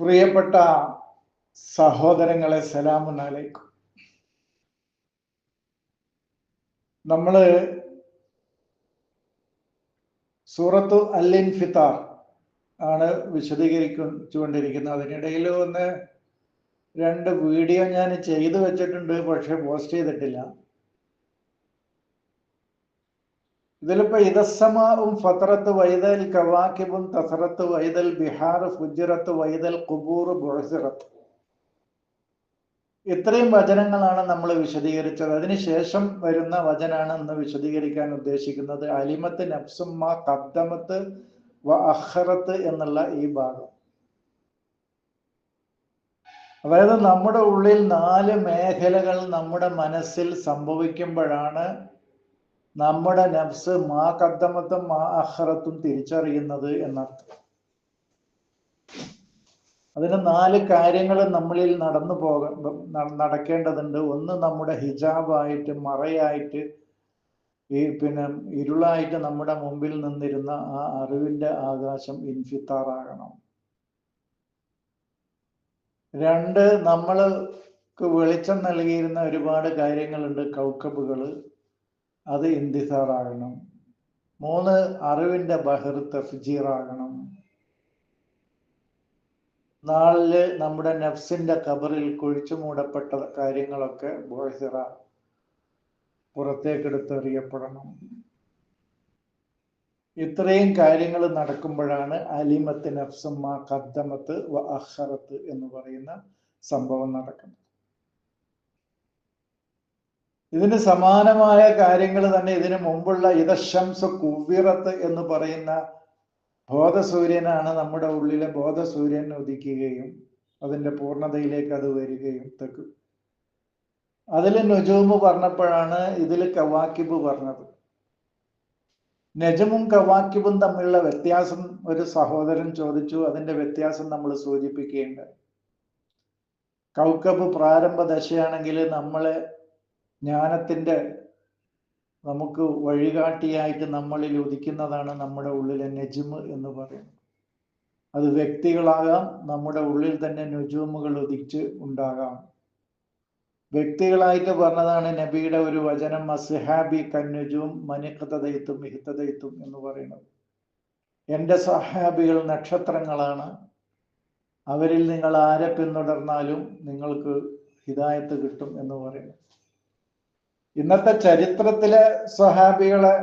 പ്രിയപ്പെട്ട സഹോദരങ്ങളെ സലാമുൻ അലൈക്കും. നമ്മൾ സൂറത്തു അല്ലിൻ ഫിത്താർ ആണ് വിശദീകരിച്ചുകൊണ്ടിരിക്കുന്നത്. അതിനിടയിൽ ഒന്ന് രണ്ട് വീഡിയോ ഞാൻ ചെയ്തു വെച്ചിട്ടുണ്ട് പക്ഷെ പോസ്റ്റ് ചെയ്തിട്ടില്ല. ഇതിലിപ്പോ ഇതസമാവും ഫത്രത്ത് വൈദൽ കവാക്കിബും തസറത്ത് വൈദൽ ബിഹാർ ഫുജിറത്ത് വൈദൽ കുബൂർ ബുഴസിറത്ത് ഇത്രയും വചനങ്ങളാണ് നമ്മൾ വിശദീകരിച്ചത്. അതിനുശേഷം വരുന്ന വചനാണ് ഇന്ന് വിശദീകരിക്കാൻ ഉദ്ദേശിക്കുന്നത്. അലിമത്ത് നഫ്സുമ്മ കബ്ദമത്ത് വ അഹ്റത്ത് എന്നുള്ള ഈ ഭാഗം. അതായത് നമ്മുടെ ഉള്ളിൽ നാല് മേഖലകൾ നമ്മുടെ മനസ്സിൽ സംഭവിക്കുമ്പോഴാണ് നമ്മുടെ നഫ്സ് മാ കദ്ദമത്തും മാ അഹ്റത്തും തിരിച്ചറിയുന്നത് എന്നർത്ഥം. അതിന് നാല് കാര്യങ്ങൾ നമ്മളിൽ നടന്നു പോക നടക്കേണ്ടതുണ്ട്. ഒന്ന് നമ്മുടെ ഹിജാബായിട്ട് മറയായിട്ട് ഈ പിന്നെ ഇരുളായിട്ട് നമ്മുടെ മുമ്പിൽ നിന്നിരുന്ന ആ അറിവിന്റെ ആകാശം ഇൻഫിത്താറാകണം. രണ്ട് നമ്മൾക്ക് വെളിച്ചം നൽകിയിരുന്ന ഒരുപാട് കാര്യങ്ങളുണ്ട്. കൗക്കബുകൾ അത് ഇന്തിസാറാകണം. മൂന്ന് അറിവിന്റെ ബഹിർ തഫ്ജീറാകണം നാളിൽ നമ്മുടെ നഫ്സിന്റെ കബറിൽ കുഴിച്ചു മൂടപ്പെട്ട കാര്യങ്ങളൊക്കെ ബോഹിറ പുറത്തേക്കെടുത്തെറിയപ്പെടണം. ഇത്രയും കാര്യങ്ങൾ നടക്കുമ്പോഴാണ് അലിമത്ത് നഫ്സമ്മ കദ്ദമത്ത് വ അഹറത്ത് എന്ന് പറയുന്ന സംഭവം നടക്കുന്നത്. ഇതിന് സമാനമായ കാര്യങ്ങൾ തന്നെ ഇതിനു മുമ്പുള്ള ഇതശംസ കുവ്വിറത്ത് എന്ന് പറയുന്ന ബോധസൂര്യനാണ് നമ്മുടെ ഉള്ളിലെ ബോധസൂര്യൻ ഉദിക്കുകയും അതിന്റെ പൂർണതയിലേക്ക് അത് വരികയും തെക്ക്. അതിൽ നുജൂമ് പറഞ്ഞപ്പോഴാണ് ഇതിൽ കവാക്കിബ് പറഞ്ഞത്. നജമും കവാക്കിബും തമ്മിലുള്ള വ്യത്യാസം ഒരു സഹോദരൻ ചോദിച്ചു അതിന്റെ വ്യത്യാസം നമ്മൾ സൂചിപ്പിക്കേണ്ട കൗക്കബ് പ്രാരംഭ ദശയാണെങ്കിൽ നമ്മളെ ജ്ഞാനത്തിന്റെ നമുക്ക് വഴികാട്ടിയായിട്ട് നമ്മളിൽ ഉദിക്കുന്നതാണ് നമ്മുടെ ഉള്ളിലെ നെജിമ് എന്ന് പറയുന്നത്. അത് വ്യക്തികളാകാം നമ്മുടെ ഉള്ളിൽ തന്നെ നുജൂമുകൾ ഉദിച്ച് ഉണ്ടാകാം. വ്യക്തികളായിട്ട് പറഞ്ഞതാണ് നബിയുടെ ഒരു വചനം അസ്ഹാബി കന്നുജും മനിഖതദയിത്തും മിഹിത്തതയത്തും എന്ന് പറയുന്നത്. എന്റെ സഹാബികൾ നക്ഷത്രങ്ങളാണ്. അവരിൽ നിങ്ങൾ ആരെ പിന്തുടർന്നാലും നിങ്ങൾക്ക് ഹിതായത്ത് കിട്ടും എന്ന് പറയുന്നു ഇന്നത്തെ ചരിത്രത്തിലെ സ്വഹാബികളെ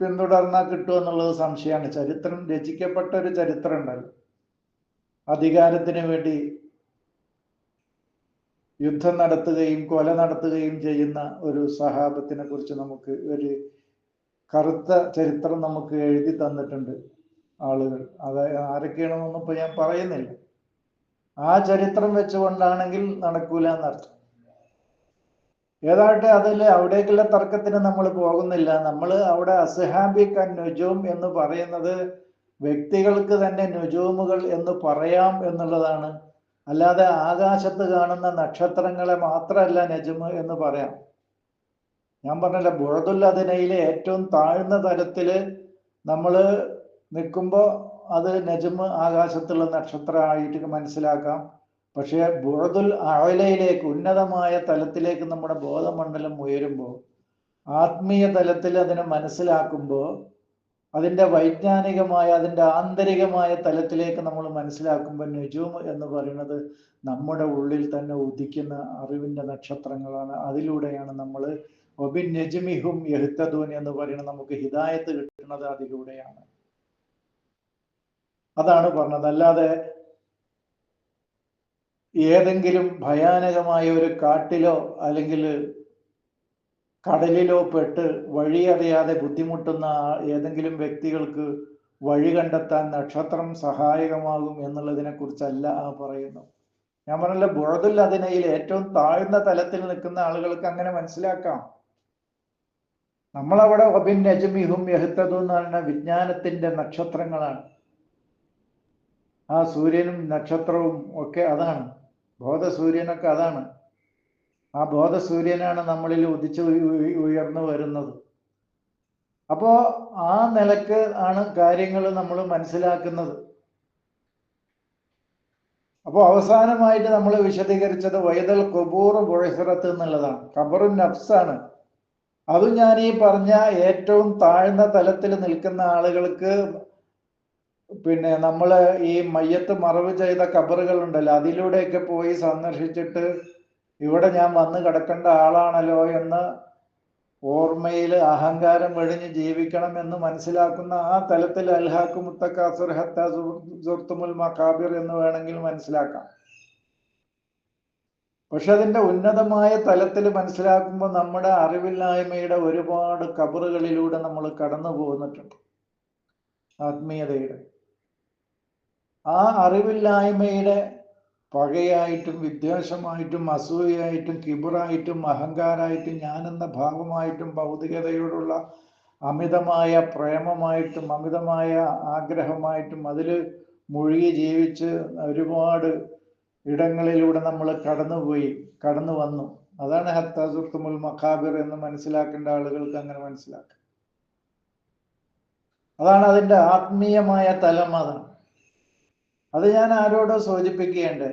പിന്തുടർന്നാൽ കിട്ടുമെന്നുള്ളത് സംശയമാണ്. ചരിത്രം രചിക്കപ്പെട്ട ഒരു ചരിത്രം ഉണ്ടല്ലോ അധികാരത്തിന് വേണ്ടി യുദ്ധം നടത്തുകയും കൊല നടത്തുകയും ചെയ്യുന്ന ഒരു സഹാബത്തിനെ കുറിച്ച് നമുക്ക് ഒരു കറുത്ത ചരിത്രം നമുക്ക് എഴുതി തന്നിട്ടുണ്ട് ആളുകൾ. അത് ആരൊക്കെയാണെന്നൊന്നും ഇപ്പൊ ഞാൻ പറയുന്നില്ല. ആ ചരിത്രം വെച്ചുകൊണ്ടാണെങ്കിൽ നടക്കൂല എന്നർത്ഥം. ഏതായിട്ട് അതിൽ അവിടേക്കുള്ള തർക്കത്തിന് നമ്മൾ പോകുന്നില്ല. നമ്മൾ അവിടെ ക നുജൂം എന്ന് പറയുന്നത് വ്യക്തികൾക്ക് തന്നെ നുജൂമുകൾ എന്ന് പറയാം എന്നുള്ളതാണ്. അല്ലാതെ ആകാശത്ത് കാണുന്ന നക്ഷത്രങ്ങളെ മാത്രമല്ല നജുമ് എന്ന് പറയാം. ഞാൻ പറഞ്ഞല്ല ബുഴതുല്ലതിനയിലെ ഏറ്റവും താഴ്ന്ന തരത്തിൽ നമ്മൾ നിൽക്കുമ്പോൾ അത് നജുമ് ആകാശത്തുള്ള നക്ഷത്രമായിട്ട് മനസ്സിലാക്കാം. പക്ഷേ ബുറദുൽ അഴലയിലേക്ക് ഉന്നതമായ തലത്തിലേക്ക് നമ്മുടെ ബോധമണ്ഡലം ഉയരുമ്പോൾ ആത്മീയ തലത്തിൽ അതിനെ മനസ്സിലാക്കുമ്പോൾ അതിന്റെ വൈജ്ഞാനികമായ അതിന്റെ ആന്തരികമായ തലത്തിലേക്ക് നമ്മൾ മനസ്സിലാക്കുമ്പോൾ നുജൂം എന്ന് പറയുന്നത് നമ്മുടെ ഉള്ളിൽ തന്നെ ഉദിക്കുന്ന അറിവിന്റെ നക്ഷത്രങ്ങളാണ്. അതിലൂടെയാണ് നമ്മൾ ഒബിൻ നജ്മിഹും യഹ്തദൂൻ എന്ന് പറയുന്നത് നമുക്ക് ഹിദായത്ത് കിട്ടുന്നത് അതിലൂടെയാണ്. അതാണ് പറഞ്ഞത്. അല്ലാതെ ഏതെങ്കിലും ഭയാനകമായ ഒരു കാട്ടിലോ അല്ലെങ്കിൽ കടലിലോ പെട്ട് വഴിയറിയാതെ ബുദ്ധിമുട്ടുന്ന ഏതെങ്കിലും വ്യക്തികൾക്ക് വഴി കണ്ടെത്താൻ നക്ഷത്രം സഹായകമാകും എന്നുള്ളതിനെ കുറിച്ചല്ല ആ പറയുന്നു. ഞാൻ പറഞ്ഞല്ലോ ബുഴതുൽ അതിനയിൽ ഏറ്റവും താഴ്ന്ന തലത്തിൽ നിൽക്കുന്ന ആളുകൾക്ക് അങ്ങനെ മനസ്സിലാക്കാം. നമ്മളവിടെ ഒബിൻ നജ്മിഹും യഹത്തതും എന്ന് പറയുന്ന വിജ്ഞാനത്തിന്റെ നക്ഷത്രങ്ങളാണ്. ആ സൂര്യനും നക്ഷത്രവും ഒക്കെ അതാണ്. ബോധസൂര്യനൊക്കെ അതാണ്. ആ ബോധസൂര്യനാണ് നമ്മളിൽ ഉദിച്ച് ഉയർന്നു വരുന്നത്. അപ്പോ ആ നിലയ്ക്ക് ആണ് കാര്യങ്ങൾ നമ്മൾ മനസ്സിലാക്കുന്നത്. അപ്പോൾ അവസാനമായിട്ട് നമ്മൾ വിശദീകരിച്ചത് വൈതൽ കൊബൂർ ബുഴഹിറത്ത് എന്നുള്ളതാണ്. കബറും നഫ്സാണ് അതും ഞാൻ ഈ പറഞ്ഞ ഏറ്റവും താഴ്ന്ന തലത്തിൽ നിൽക്കുന്ന ആളുകൾക്ക് പിന്നെ നമ്മൾ ഈ മയ്യത്ത് മറവ് ചെയ്ത കബറുകൾ ഉണ്ടല്ലോ അതിലൂടെയൊക്കെ പോയി സന്ദർശിച്ചിട്ട് ഇവിടെ ഞാൻ വന്ന് കിടക്കേണ്ട ആളാണല്ലോ എന്ന് ഓർമ്മയിൽ അഹങ്കാരം വെടിഞ്ഞ് ജീവിക്കണം എന്ന് മനസ്സിലാക്കുന്ന ആ തലത്തിൽ അൽഹാക്ക് മുത്തക്കാസുർ മക്കാബിർ എന്ന് വേണമെങ്കിൽ മനസ്സിലാക്കാം. പക്ഷെ അതിന്റെ ഉന്നതമായ തലത്തിൽ മനസ്സിലാക്കുമ്പോൾ നമ്മുടെ അറിവില്ലായ്മയുടെ ഒരുപാട് കബറുകളിലൂടെ നമ്മൾ കടന്നു പോന്നിട്ടുണ്ട് ആത്മീയതയുടെ. ആ അറിവില്ലായ്മയുടെ പകയായിട്ടും വിദ്വേഷമായിട്ടും അസൂയായിട്ടും കിബിറായിട്ടും അഹങ്കാരായിട്ടും ഞാനെന്ന ഭാവമായിട്ടും ഭൗതികതയോടുള്ള അമിതമായ പ്രേമമായിട്ടും അമിതമായ ആഗ്രഹമായിട്ടും അതിൽ മുഴുകി ജീവിച്ച് ഒരുപാട് ഇടങ്ങളിലൂടെ നമ്മൾ കടന്നുപോയി കടന്നു വന്നു അതാണ് ഹത്താസുർത്തുമുൽ മഖാബിർ എന്ന് മനസ്സിലാക്കേണ്ട ആളുകൾക്ക് അങ്ങനെ മനസ്സിലാക്കാം. അതാണ് അതിന്റെ ആത്മീയമായ തലം അതാണ്. അത് ഞാൻ ആരോടോ സൂചിപ്പിക്കുകയുണ്ട്.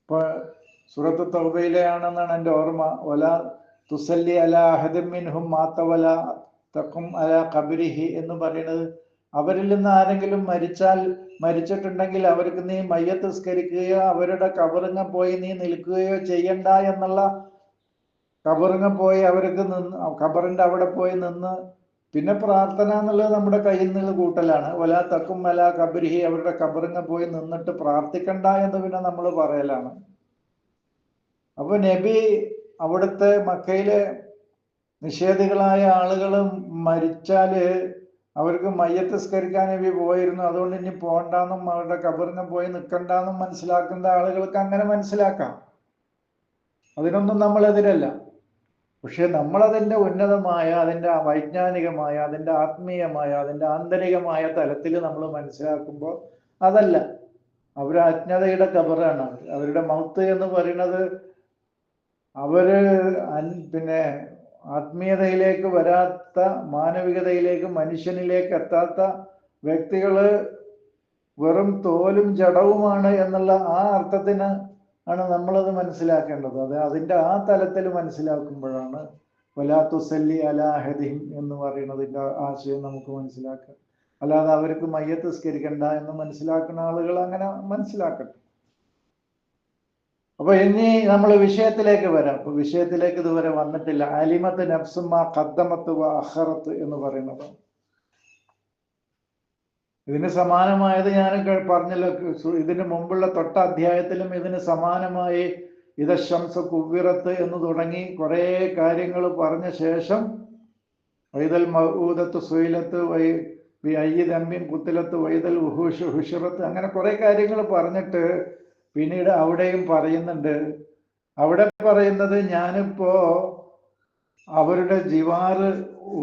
ഇപ്പൊ സുഹൃത്ത് തൗബയിലെയാണെന്നാണ് എന്റെ ഓർമ്മ. ഒല തുസല്ലി അല അഹദമിൻഹും മാത്തവല തക്കും അല കബിരിഹി എന്ന് പറയുന്നത് അവരിൽ നിന്ന് ആരെങ്കിലും മരിച്ചാൽ മരിച്ചിട്ടുണ്ടെങ്കിൽ അവർക്ക് നീ മയ്യത്ത് സ്കരിക്കുകയോ അവരുടെ കബറിങ്ങ പോയി നീ നിൽക്കുകയോ ചെയ്യണ്ട എന്നുള്ള കബറിങ്ങ പോയി അവർക്ക് നിന്ന് കബറിന്റെ അവിടെ പോയി നിന്ന് പിന്നെ പ്രാർത്ഥന എന്നുള്ളത് നമ്മുടെ കയ്യിൽ നിന്ന് കൂട്ടലാണ്. വല തക്കും വല കബരിഹി അവരുടെ കബറിങ്ങ പോയി നിന്നിട്ട് പ്രാർത്ഥിക്കണ്ട എന്ന് പിന്നെ നമ്മൾ പറയലാണ്. അപ്പൊ നബി അവിടുത്തെ മക്കയിലെ നിഷേധികളായ ആളുകൾ മരിച്ചാൽ അവർക്ക് മയ്യത്തസ്കരിക്കാൻ നബി പോയിരുന്നു. അതുകൊണ്ട് ഇനി പോകണ്ടെന്നും അവരുടെ കബറിന് പോയി നിൽക്കണ്ടെന്നും മനസ്സിലാക്കുന്ന ആളുകൾക്ക് അങ്ങനെ മനസ്സിലാക്കാം. അതിനൊന്നും നമ്മൾ എതിരല്ല പക്ഷെ നമ്മളതിന്റെ ഉന്നതമായ അതിന്റെ വൈജ്ഞാനികമായ അതിന്റെ ആത്മീയമായ അതിന്റെ ആന്തരികമായ തലത്തിൽ നമ്മൾ മനസ്സിലാക്കുമ്പോൾ അതല്ല. അവർ അജ്ഞതയുടെ കബറാണ്. അവർ അവരുടെ മൗത്ത് എന്ന് പറയുന്നത് അവർ പിന്നെ ആത്മീയതയിലേക്ക് വരാത്ത മാനവികതയിലേക്ക് മനുഷ്യനിലേക്ക് എത്താത്ത വ്യക്തികൾ വെറും തോലും ജഡവുമാണ് എന്നുള്ള ആ അർത്ഥത്തിന് ആണ് നമ്മളത് മനസ്സിലാക്കേണ്ടത്. അത് അതിന്റെ ആ തലത്തിൽ മനസ്സിലാക്കുമ്പോഴാണ് വലാത്തുസല്ലി അലാഹദിഹിം എന്ന് പറയുന്നതിന്റെ ആശയം നമുക്ക് മനസ്സിലാക്കാം. അല്ലാതെ അവർക്ക് മയ്യത്ത് സ്കരിക്കണ്ട എന്ന് മനസ്സിലാക്കുന്ന ആളുകൾ അങ്ങനെ മനസ്സിലാക്കട്ടെ. അപ്പൊ ഇനി നമ്മൾ വിഷയത്തിലേക്ക് വരാം. അപ്പൊ വിഷയത്തിലേക്ക് ഇതുവരെ വന്നിട്ടില്ല. അലിമത്ത് നഫ്സുമ ഖദ്ദമത്ത് വ അഹറത്ത് എന്ന് പറയുന്നത്. ഇതിന് സമാനമായത് ഞാൻ പറഞ്ഞല്ലോ ഇതിന് മുമ്പുള്ള തൊട്ട അധ്യായത്തിലും ഇതിന് സമാനമായി ഇതശംസ കുവ്വിറത്ത് എന്ന് തുടങ്ങി കുറേ കാര്യങ്ങൾ പറഞ്ഞ ശേഷം വൈതൽ മഹൂദത്ത് സുയിലത്ത് വൈ അയ്യത് അമ്മിൻ കുത്തിലത്ത് വൈതൽ ഉഹുഷ് ഹുഷറത്ത് അങ്ങനെ കുറെ കാര്യങ്ങൾ പറഞ്ഞിട്ട് പിന്നീട് അവിടെയും പറയുന്നുണ്ട്. അവിടെ പറയുന്നത് ഞാനിപ്പോ അവരുടെ ജിവാറ്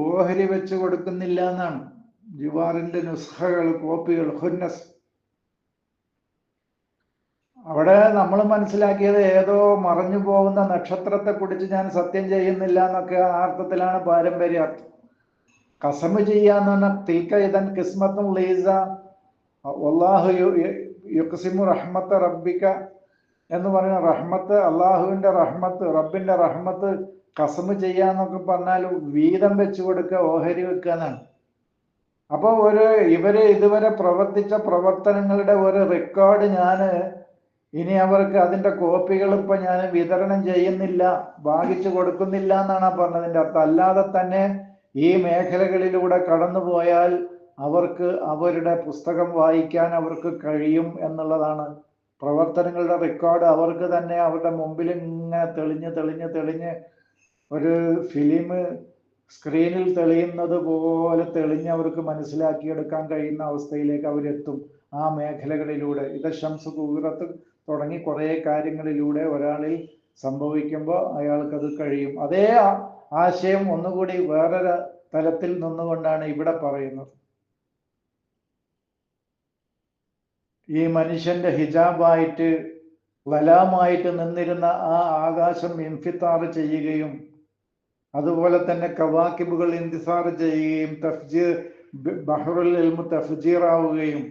ഓഹരി വെച്ച് കൊടുക്കുന്നില്ല എന്നാണ്. ജിവാറിന്റെ നുസ്ഖകൾ കോപ്പികൾ ഹുന്നസ് അവിടെ നമ്മൾ മനസ്സിലാക്കിയത് ഏതോ മറഞ്ഞു പോകുന്ന നക്ഷത്രത്തെ കുറിച്ച് ഞാൻ സത്യം ചെയ്യുന്നില്ല എന്നൊക്കെ ആ അർത്ഥത്തിലാണ് പാരമ്പര്യം. കസമ് ചെയ്യാന്ന് പറഞ്ഞാൽ തീക്ക ഇതൻ കിസ്മത്തും ലീസ. ഒല്ലാഹു യുക്സിമു റഹ്മത്ത് റബ്ബിക്ക എന്ന് പറയുന്ന റഹ്മത്ത് അള്ളാഹുവിന്റെ റഹ്മത്ത് റബ്ബിന്റെ റഹ്മത്ത് കസമ് ചെയ്യാന്നൊക്കെ പറഞ്ഞാൽ വീതം വെച്ചു കൊടുക്കുക ഓഹരി വെക്കുക എന്നാണ്. അപ്പോൾ ഒരു ഇവർ ഇതുവരെ പ്രവർത്തിച്ച പ്രവർത്തനങ്ങളുടെ ഒരു റെക്കോർഡ് ഞാൻ ഇനി അവർക്ക് അതിന്റെ കോപ്പികൾ ഇപ്പൊ ഞാൻ വിതരണം ചെയ്യുന്നില്ല ഭാഗിച്ചു കൊടുക്കുന്നില്ല എന്നാണ് പറഞ്ഞതിന്റെ അർത്ഥം. അല്ലാതെ തന്നെ ഈ മേഖലകളിലൂടെ കടന്നു പോയാൽ അവർക്ക് അവരുടെ പുസ്തകം വായിക്കാൻ അവർക്ക് കഴിയും എന്നുള്ളതാണ്. പ്രവർത്തനങ്ങളുടെ റെക്കോർഡ് അവർക്ക് തന്നെ അവരുടെ മുമ്പിൽ ഇങ്ങനെ തെളിഞ്ഞ് തെളിഞ്ഞ് തെളിഞ്ഞ് ഒരു ഫിലിം സ്ക്രീനിൽ തെളിയുന്നത് പോലെ തെളിഞ്ഞ് അവർക്ക് മനസ്സിലാക്കിയെടുക്കാൻ കഴിയുന്ന അവസ്ഥയിലേക്ക് അവരെത്തും. ആ മേഖലകളിലൂടെ. ഇത് ഷംസ് തുടങ്ങി കുറേ കാര്യങ്ങളിലൂടെ ഒരാളിൽ സംഭവിക്കുമ്പോൾ അയാൾക്കത് കഴിയും. അതേ ആശയം ഒന്നുകൂടി വേറൊരു തലത്തിൽ നിന്നുകൊണ്ടാണ് ഇവിടെ പറയുന്നത്. ഈ മനുഷ്യന്റെ ഹിജാബായിട്ട് വലാമായിട്ട് നിന്നിരുന്ന ആ ആകാശം ഇൻഫിത്താറ് ചെയ്യുകയും അതുപോലെ തന്നെ കവാക്കിബുകൾ ഇന്തിസാർ ചെയ്യുകയും തഫ്ജീർ ബഹ്റുൽ എൽമു തഫ്ജീറാവുകയും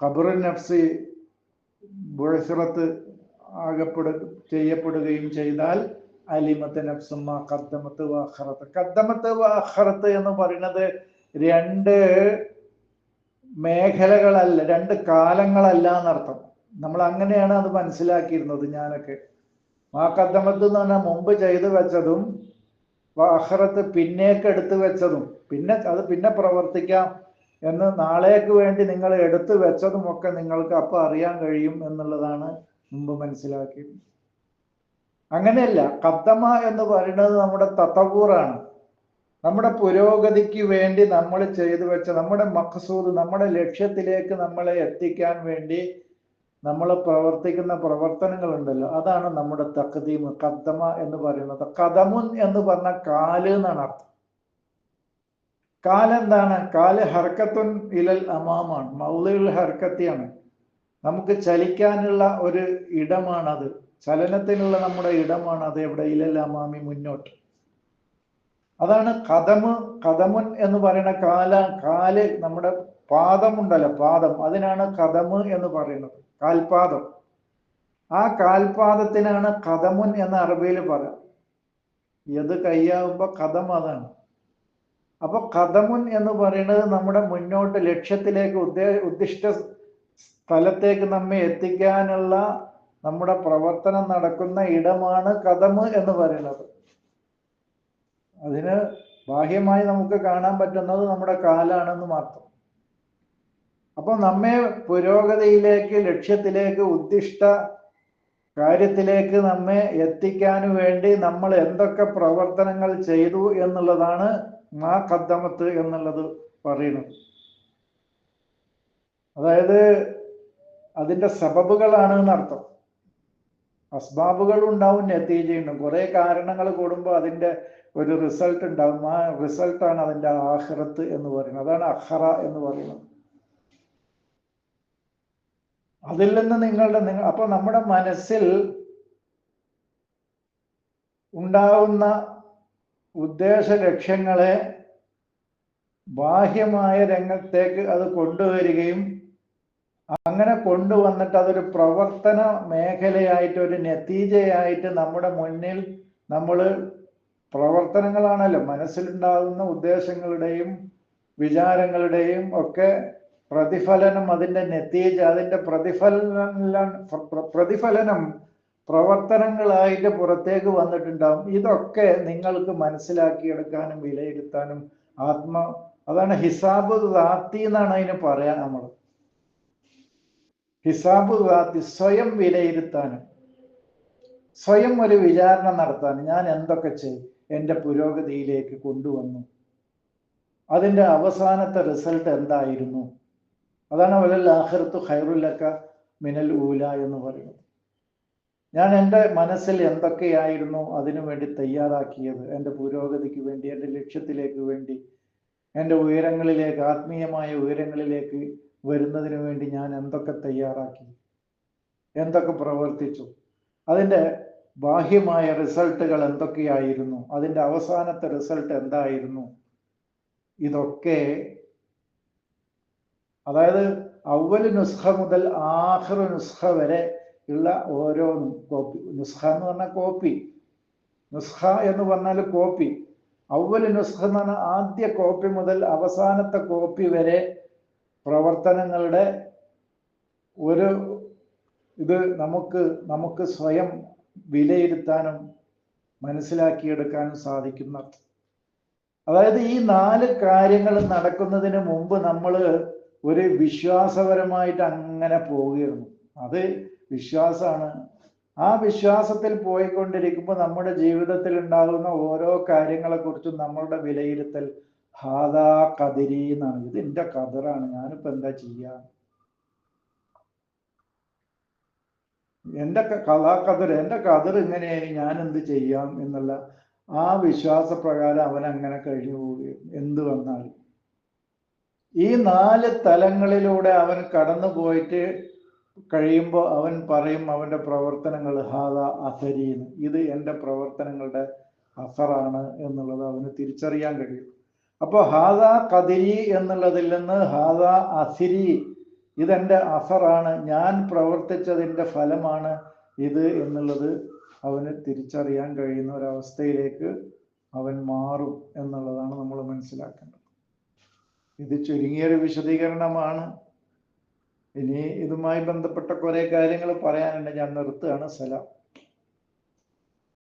ഖബർ നഫ്സി ബുഴസിറത്ത് ആകപ്പെടു ചെയ്യപ്പെടുകയും ചെയ്താൽ അലിമത്ത് നഫ്സുമ്മ കദ്ദമത്ത് വാഹറത്ത് കദ്ദമത്ത് വാഹറത്ത് എന്ന് പറയുന്നത് രണ്ട് മേഖലകളല്ല രണ്ട് കാലങ്ങളല്ല എന്നർത്ഥം. നമ്മൾ അങ്ങനെയാണ് അത് മനസ്സിലാക്കിയിരുന്നത് ഞാനൊക്കെ. ആ കദ്ദമത്ത് എന്ന് പറഞ്ഞാൽ മുമ്പ് ചെയ്തു വെച്ചതും അഹ്റത്ത് പിന്നേക്ക് എടുത്തു വെച്ചതും. പിന്നെ അത് പിന്നെ പ്രവർത്തിക്കാം എന്ന് നാളേക്ക് വേണ്ടി നിങ്ങൾ എടുത്തു വെച്ചതുമൊക്കെ നിങ്ങൾക്ക് അപ്പം അറിയാൻ കഴിയും എന്നുള്ളതാണ് മുമ്പ് മനസ്സിലാക്കിയത്. അങ്ങനെയല്ല കദ്ദമ എന്ന് പറയുന്നത് നമ്മുടെ തത്തവൂറാണ് നമ്മുടെ പുരോഗതിക്ക് വേണ്ടി നമ്മൾ ചെയ്തു വെച്ച നമ്മുടെ മഖസൂദ് നമ്മുടെ ലക്ഷ്യത്തിലേക്ക് നമ്മളെ എത്തിക്കാൻ വേണ്ടി നമ്മൾ പ്രവർത്തിക്കുന്ന പ്രവർത്തനങ്ങളുണ്ടല്ലോ അതാണ് നമ്മുടെ തഖദീം കദ്ദമ എന്ന് പറയുന്നത്. കദമുൻ എന്ന് പറഞ്ഞ കാൽ എന്നാണ് അർത്ഥം. കാലെന്താണ്? കാൽ ഹർക്കത്തുൻ ഇലൽ അമാമാണ് മൗലിൽ ഹർക്കത്തിയാണ്. നമുക്ക് ചലിക്കാനുള്ള ഒരു ഇടമാണത്. ചലനത്തിനുള്ള നമ്മുടെ ഇടമാണ് അത് എവിടെ? ഇലൽ അമാമി മുന്നോട്ട്. അതാണ് കഥമ് കഥമുൻ എന്ന് പറയുന്ന കാല കാൽ നമ്മുടെ പാദമുണ്ടല്ലോ പാദം. അതിനാണ് കഥമ് എന്ന് പറയുന്നത്. കാൽപാദം. ആ കാൽപാദത്തിനാണ് കഥമുൻ എന്ന അറബിയിൽ പറയാം. ഏത് കയ്യാവുമ്പോ കഥം അതാണ്. അപ്പൊ കഥമുൻ എന്ന് പറയുന്നത് നമ്മുടെ മുന്നോട്ട് ലക്ഷ്യത്തിലേക്ക് ഉദ്ദേ ഉദ്ദിഷ്ട സ്ഥലത്തേക്ക് നമ്മെ എത്തിക്കാനുള്ള നമ്മുടെ പ്രവർത്തനം നടക്കുന്ന ഇടമാണ് കഥമ് എന്ന് പറയുന്നത്. അതിന് ബാഹ്യമായി നമുക്ക് കാണാൻ പറ്റുന്നത് നമ്മുടെ കാലാണെന്ന് മാത്രം. അപ്പൊ നമ്മെ പുരോഗതിയിലേക്ക് ലക്ഷ്യത്തിലേക്ക് ഉദ്ദിഷ്ട കാര്യത്തിലേക്ക് നമ്മെ എത്തിക്കാൻ വേണ്ടി നമ്മൾ എന്തൊക്കെ പ്രവർത്തനങ്ങൾ ചെയ്തു എന്നുള്ളതാണ് മാ കദ്ദമത്ത് എന്നുള്ളത് പറയുന്നത്. അതായത് അതിന്റെ സബബുകളാണ് എന്നർത്ഥം. അസ്ബാബുകൾ ഉണ്ടാവും നെത്തീജയുണ്ടാവും. കുറെ കാരണങ്ങൾ കൂടുമ്പോൾ അതിന്റെ ഒരു റിസൾട്ട് ഉണ്ടാവും. ആ റിസൾട്ടാണ് അതിന്റെ ആഹ്റത്ത് എന്ന് പറയുന്നത്. അതാണ് അഹ്റ എന്ന് പറയുന്നത്. അതിൽ നിന്ന് നിങ്ങളുടെ നിങ്ങൾ അപ്പൊ നമ്മുടെ മനസ്സിൽ ഉണ്ടാവുന്ന ഉദ്ദേശ ലക്ഷ്യങ്ങളെ ബാഹ്യമായ രംഗത്തേക്ക് അത് കൊണ്ടുവരികയും അങ്ങനെ കൊണ്ടുവന്നിട്ട് അതൊരു പ്രവർത്തന മേഖലയായിട്ട് ഒരു നത്തീജയായിട്ട് നമ്മുടെ മുന്നിൽ നമ്മൾ പ്രവർത്തനങ്ങളാണല്ലോ മനസ്സിലുണ്ടാകുന്ന ഉദ്ദേശങ്ങളുടെയും വിചാരങ്ങളുടെയും ഒക്കെ പ്രതിഫലനം അതിന്റെ നെത്തീജ അതിന്റെ പ്രതിഫലനം പ്രതിഫലനം പ്രവർത്തനങ്ങളായിട്ട് പുറത്തേക്ക് വന്നിട്ടുണ്ടാവും. ഇതൊക്കെ നിങ്ങൾക്ക് മനസ്സിലാക്കിയെടുക്കാനും വിലയിരുത്താനും ആത്മ അതാണ് ഹിസാബ് ദാത്തി എന്നാണ് അതിന് പറയാൻ നമ്മൾ ഹിസാബ് ദാത്തി സ്വയം വിലയിരുത്താനും സ്വയം ഒരു വിചാരണ നടത്താൻ ഞാൻ എന്തൊക്കെ ചെയ്തു എന്റെ പുരോഗതിയിലേക്ക് കൊണ്ടുവന്നു. അതിന്റെ അവസാനത്തെ റിസൾട്ട് എന്തായിരുന്നു? അതാണ് വലൽ ആഹൃത്തു ഹൈറുല്ലക്ക മിനൽ ഊല എന്ന് പറയുന്നത്. ഞാൻ എന്റെ മനസ്സിൽ എന്തൊക്കെയായിരുന്നു അതിനു വേണ്ടി തയ്യാറാക്കിയത്? എന്റെ പുരോഗതിക്ക് വേണ്ടി എന്റെ ലക്ഷ്യത്തിലേക്ക് വേണ്ടി എന്റെ ഉയരങ്ങളിലേക്ക് ആത്മീയമായ ഉയരങ്ങളിലേക്ക് വരുന്നതിന് വേണ്ടി ഞാൻ എന്തൊക്കെ തയ്യാറാക്കി? എന്തൊക്കെ പ്രവർത്തിച്ചു? അതിന്റെ ബാഹ്യമായ റിസൾട്ടുകൾ എന്തൊക്കെയായിരുന്നു? അതിന്റെ അവസാനത്തെ റിസൾട്ട് എന്തായിരുന്നു? ഇതൊക്കെ അതായത് അവൽ നുസ്ഖ മുതൽ ആഹ്റ നുസ്ഖ വരെ ഉള്ള ഓരോ കോപ്പി. നുസ്ഖ എന്ന് പറഞ്ഞാൽ കോപ്പി. നുസ്ഖ എന്ന് പറഞ്ഞാൽ കോപ്പി. അവൽ നുസ്ഖ എന്ന് പറഞ്ഞാൽ ആദ്യ കോപ്പി മുതൽ അവസാനത്തെ കോപ്പി വരെ പ്രവർത്തനങ്ങളുടെ ഒരു ഇത് നമുക്ക് നമുക്ക് സ്വയം വിലയിരുത്താനും മനസ്സിലാക്കിയെടുക്കാനും സാധിക്കുന്ന. അതായത് ഈ നാല് കാര്യങ്ങൾ നടക്കുന്നതിന് മുമ്പ് നമ്മൾ ഒരു വിശ്വാസപരമായിട്ട് അങ്ങനെ പോവുകയായിരുന്നു. അത് വിശ്വാസമാണ്. ആ വിശ്വാസത്തിൽ പോയിക്കൊണ്ടിരിക്കുമ്പോൾ നമ്മുടെ ജീവിതത്തിൽ ഉണ്ടാകുന്ന ഓരോ കാര്യങ്ങളെ കുറിച്ചും നമ്മളുടെ വിലയിരുത്തൽ ഹാദാ കതിരി എന്നാണ്. ഇത് എന്റെ കതിറാണ്. ഞാനിപ്പോ എന്താ ചെയ്യാ? എന്റെ കഥാ കതിർ എന്റെ കതിർ ഇങ്ങനെയായി ഞാൻ എന്ത് ചെയ്യാം എന്നുള്ള ആ വിശ്വാസപ്രകാരം അവൻ അങ്ങനെ കഴിഞ്ഞു പോവുകയും എന്ത് വന്നാലും. ഈ നാല് തലങ്ങളിലൂടെ അവൻ കടന്നു പോയിട്ട് കഴിയുമ്പോൾ അവൻ പറയും അവന്റെ പ്രവർത്തനങ്ങൾ ഹാദ അസരീന്ന് ഇത് എന്റെ പ്രവർത്തനങ്ങളുടെ അസറാണ് എന്നുള്ളത് അവന് തിരിച്ചറിയാൻ കഴിയും. അപ്പോൾ ഹാദ കതിരി എന്നുള്ളതിൽ നിന്ന് ഹാദ അസിരി ഇതെന്റെ അസറാണ് ഞാൻ പ്രവർത്തിച്ചതിന്റെ ഫലമാണ് ഇത് എന്നുള്ളത് അവന് തിരിച്ചറിയാൻ കഴിയുന്ന ഒരവസ്ഥയിലേക്ക് അവൻ മാറും എന്നുള്ളതാണ് നമ്മൾ മനസ്സിലാക്കേണ്ടത്. ഇത് ചുരുങ്ങിയൊരു വിശദീകരണമാണ്. ഇനി ഇതുമായി ബന്ധപ്പെട്ട കുറെ കാര്യങ്ങൾ പറയാനുണ്ട്. ഞാൻ നിർത്തുകയാണ്. സലാം.